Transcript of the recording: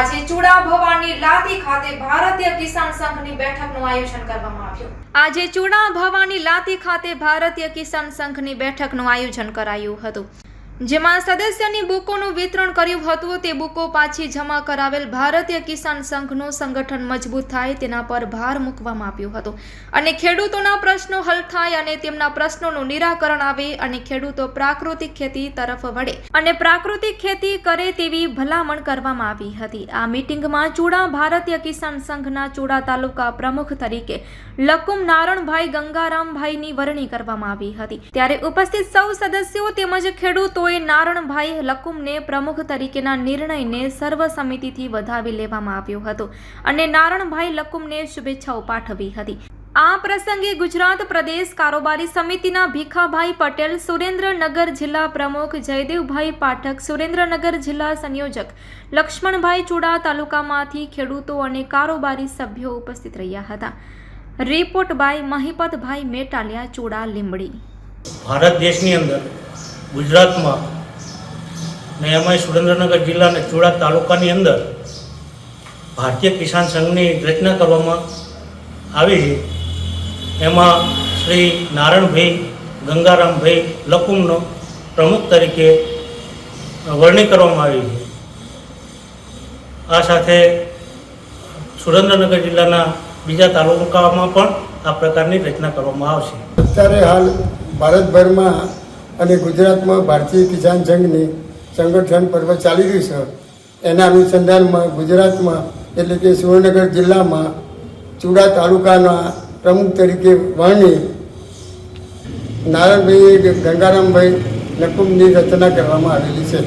આજે ચૂડા ભવાની લાતી ખાતે ભારતીય કિસાન સંઘની બેઠકનું આયોજન કરવામાં આવ્યું. આજે ચૂડા ભવાની લાતી ખાતે ભારતીય કિસાન સંઘની બેઠકનું આયોજન કરાયું હતું. જેમાં સદસ્યની બુકોનું વિતરણ કર્યું હતું, તે બુકો પાછી જમા કરાવેલ ભારતીય કિસાન સંઘનું સંગઠન મજબૂત થાય તેના પર ભાર મૂકવામાં આવ્યો હતો. અને ખેડૂતોના પ્રશ્નો હલ થાય અને તેમના પ્રશ્નોનું નિરાકરણ આવે અને ખેડૂતો પ્રાકૃતિક ખેતી તરફ વળે અને પ્રાકૃતિક ખેતી કરે તેવી ભલામણ કરવામાં આવી હતી. આ મીટિંગમાં ચૂડા ભારતીય કિસાન સંઘના ચૂડા તાલુકા પ્રમુખ તરીકે લકુમ નારણભાઈ ગંગારામભાઈની વરણી કરવામાં આવી હતી. ત્યારે ઉપસ્થિત સૌ સદસ્યો તેમજ ખેડૂતોએ નારણભાઈ લકુમને પ્રમુખ તરીકેના નિર્ણયને સર્વસમિતિથી વધાવી લેવામાં આવ્યો હતો અને નારણભાઈ લકુમને શુભેચ્છાઓ પાઠવી હતી. આ પ્રસંગે ગુજરાત પ્રદેશ કારોબારી સમિતિના ભીખાભાઈ પટેલ, સુરેન્દ્રનગર જિલ્લા પ્રમુખ જયદેવભાઈ પાઠક, સુરેન્દ્રનગર જિલ્લા સંયોજક લક્ષ્મણભાઈ ચુડા તાલુકામાંથી ખેડૂતો અને કારોબારી સભ્યો ઉપસ્થિત રહ્યા હતા. Report by Mahipatbhai Metaliya, Chuda Limbdi. Bharat દેશની અંદર ગુજરાતમાં ને એમાંય સુરેન્દ્રનગર જિલ્લાના ચુડા તાલુકાની અંદર ભારતીય કિસાન સંઘની રચના કરવામાં આવી છે. એમાં શ્રી નારાયણભાઈ ગંગારામભાઈ લકુમનો પ્રમુખ તરીકે વરણી કરવામાં આવી છે. આ સાથે સુરેન્દ્રનગર જિલ્લાના બીજા તાલુકામાં પણ આ પ્રકારની રચના કરવામાં આવશે. અત્યારે હાલ ભારતભરમાં અને ગુજરાતમાં ભારતીય કિસાન સંઘની સંગઠન પર્વ ચાલી રહ્યું છે. એના અનુસંધાનમાં ગુજરાતમાં એટલે કે સુરેન્દ્રનગર જિલ્લામાં ચુડા તાલુકાના પ્રમુખ તરીકે વણી નારાયણભાઈ ગંગારામભાઈ નકુમની રચના કરવામાં આવેલી છે.